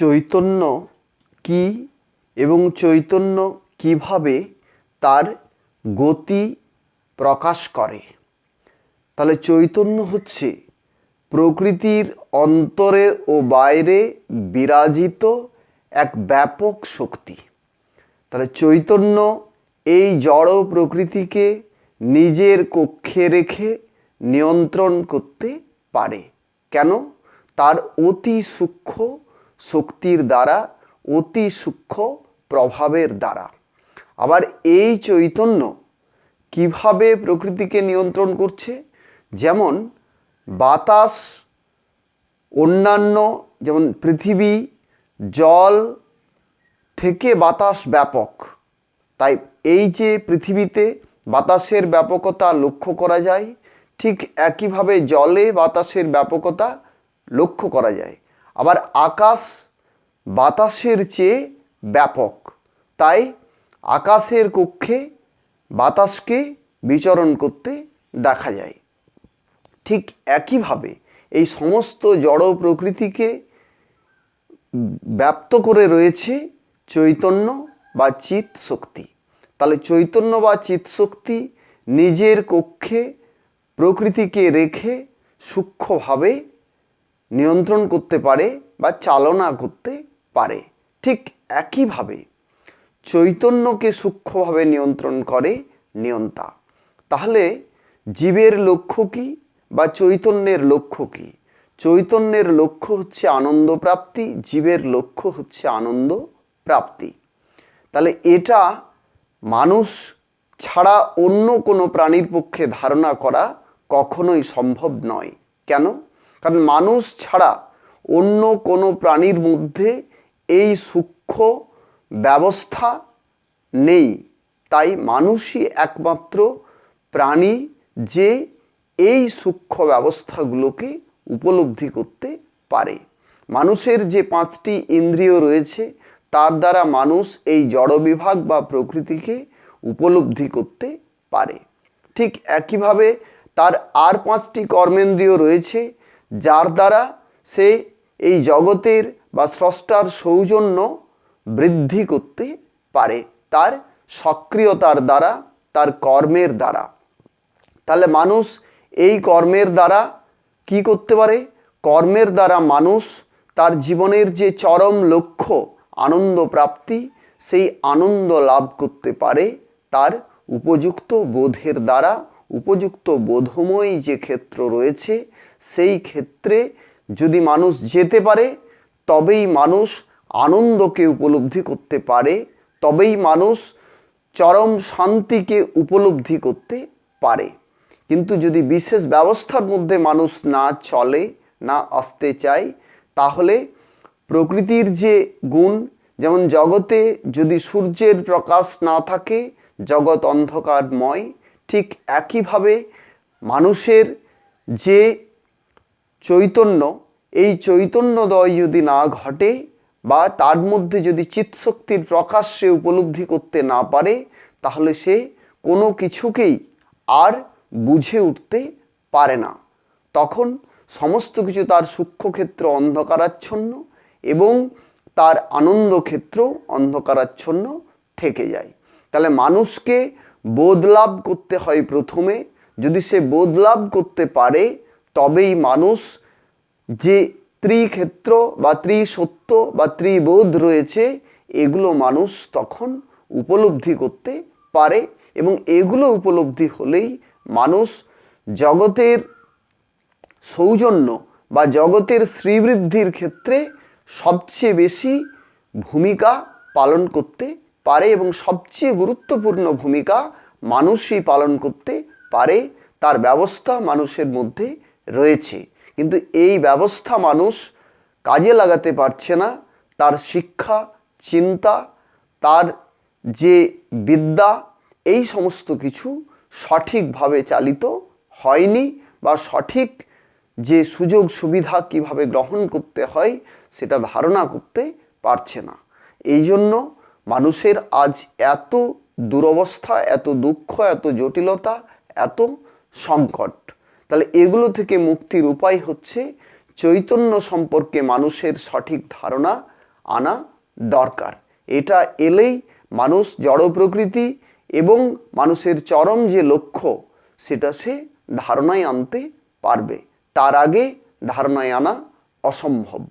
চৈতন্য কি এবং চৈতন্য কীভাবে তার গতি প্রকাশ করে? তাহলে চৈতন্য হচ্ছে প্রকৃতির অন্তরে ও বাইরে বিরাজিত এক ব্যাপক শক্তি। তাহলে চৈতন্য এই জড় প্রকৃতিকে নিজের কক্ষে রেখে নিয়ন্ত্রণ করতে পারে। কেন? তার অতি সূক্ষ্ম শক্তির দ্বারা, অতি সূক্ষ্ম প্রভাবের দ্বারা। আবার এই চৈতন্য কীভাবে প্রকৃতিকে নিয়ন্ত্রণ করছে? যেমন বাতাস, অন্যান্য যেমন পৃথিবী, জল থেকে বাতাস ব্যাপক। তাই এই যে পৃথিবীতে বাতাসের ব্যাপকতা লক্ষ্য করা যায়, ঠিক একইভাবে জলে বাতাসের ব্যাপকতা লক্ষ্য করা যায়। আবার আকাশ বাতাসের চেয়ে ব্যাপক। তাই আকাশের কক্ষে বাতাসকে বিচরণ করতে দেখা যায়। ঠিক একইভাবে এই সমস্ত জড় প্রকৃতিকে ব্যপ্ত করে রয়েছে চৈতন্য বা চিত শক্তি তাহলে চৈতন্য বা চিত শক্তি নিজের কক্ষে প্রকৃতিকে রেখে সূক্ষ্মভাবে নিয়ন্ত্রণ করতে পারে বা চালনা করতে পারে। ঠিক একইভাবে চৈতন্যকে সূক্ষ্মভাবে নিয়ন্ত্রণ করে নিয়ন্তা। তাহলে জীবের লক্ষ্য কি বা চৈতন্যের লক্ষ্য কি? চৈতন্যের লক্ষ্য হচ্ছে আনন্দ প্রাপ্তি, জীবের লক্ষ্য হচ্ছে আনন্দ প্রাপ্তি। তাহলে এটা মানুষ ছাড়া অন্য কোনো প্রাণীর পক্ষে ধারণা করা কখনোই সম্ভব নয়। কেন? কারণ মানুষ ছাড়া অন্য কোনো প্রাণীর মধ্যে এই সূক্ষ্ম ব্যবস্থা নেই। তাই মানুষই একমাত্র প্রাণী যে এই সূক্ষ্ম ব্যবস্থাগুলোকে উপলব্ধি করতে পারে। মানুষের যে পাঁচটি ইন্দ্রিয় রয়েছে, তার দ্বারা মানুষ এই জড় বিভাগ বা প্রকৃতিকে উপলব্ধি করতে পারে। ঠিক একইভাবে তার আর পাঁচটি কর্মেন্দ্রিয় রয়েছে যার দ্বারা সে এই জগতের বা স্রষ্টার সৌজন্য বৃদ্ধি করতে পারে, তার সক্রিয়তার দ্বারা, তার কর্মের দ্বারা। তাহলে মানুষ এই কর্মের দ্বারা কি করতে পারে? কর্মের দ্বারা মানুষ তার জীবনের যে চরম লক্ষ্য, আনন্দ প্রাপ্তি, সেই আনন্দ লাভ করতে পারে তার উপযুক্ত বোধের দ্বারা। উপযুক্ত বোধময় যে ক্ষেত্র রয়েছে সেই ক্ষেত্রে যদি মানুষ যেতে পারে, তবেই মানুষ আনন্দকে উপলব্ধি করতে পারে, তবেই মানুষ চরম শান্তিকে উপলব্ধি করতে পারে। কিন্তু যদি বিশেষ ব্যবস্থার মধ্যে মানুষ না চলে, না আসতে চায়, তাহলে প্রকৃতির যে গুণ, যেমন জগতে যদি সূর্যের প্রকাশ না থাকে, জগৎ অন্ধকারময়, ঠিক একইভাবে মানুষের যে চৈতন্য, এই চৈতন্যদয় যদি না ঘটে বা তার মধ্যে যদি চিৎশক্তির প্রকাশ সে উপলব্ধি করতে না পারে, তাহলে সে কোনো কিছুকেই আর বুঝে উঠতে পারে না। তখন সমস্ত কিছু তার সূক্ষ্মক্ষেত্র অন্ধকারাচ্ছন্ন এবং তার আনন্দ ক্ষেত্র অন্ধকারাচ্ছন্ন থেকে যায়। তাহলে মানুষকে বোধ লাভ করতে হয় প্রথমে। যদি সে বোধ লাভ করতে পারে তবেই মানুষ যে ত্রিক্ষেত্র বা ত্রিসত্য বা ত্রিবোধ রয়েছে, এগুলো মানুষ তখন উপলব্ধি করতে পারে এবং এগুলো উপলব্ধি হলেই মানুষ জগতের সৌজন্য বা জগতের শ্রীবৃদ্ধির ক্ষেত্রে সবচেয়ে বেশি ভূমিকা পালন করতে পারে এবং সবচেয়ে গুরুত্বপূর্ণ ভূমিকা মানুষই পালন করতে পারে। তার ব্যবস্থা মানুষের মধ্যে রয়েছে। কিন্তু এই ব্যবস্থা মানুষ কাজে লাগাতে পারছে না। তার শিক্ষা, চিন্তা, তার যে বিদ্যা, এই সমস্ত কিছু সঠিকভাবে চালিত হয়নি বা সঠিক যে সুযোগ সুবিধা কীভাবে গ্রহণ করতে হয় সেটা ধারণা করতে পারছে না। এই জন্য মানুষের আজ এত দুরবস্থা, এত দুঃখ, এত জটিলতা, এত সংকট। তাহলে এগুলো থেকে মুক্তির উপায় হচ্ছে চৈতন্য সম্পর্কে মানুষের সঠিক ধারণা আনা দরকার। এটা এলেই মানুষ জড় প্রকৃতি এবং মানুষের চরম যে লক্ষ্য, সেটা সে ধারণায় আনতে পারবে। তার আগে ধারণায় আনা অসম্ভব।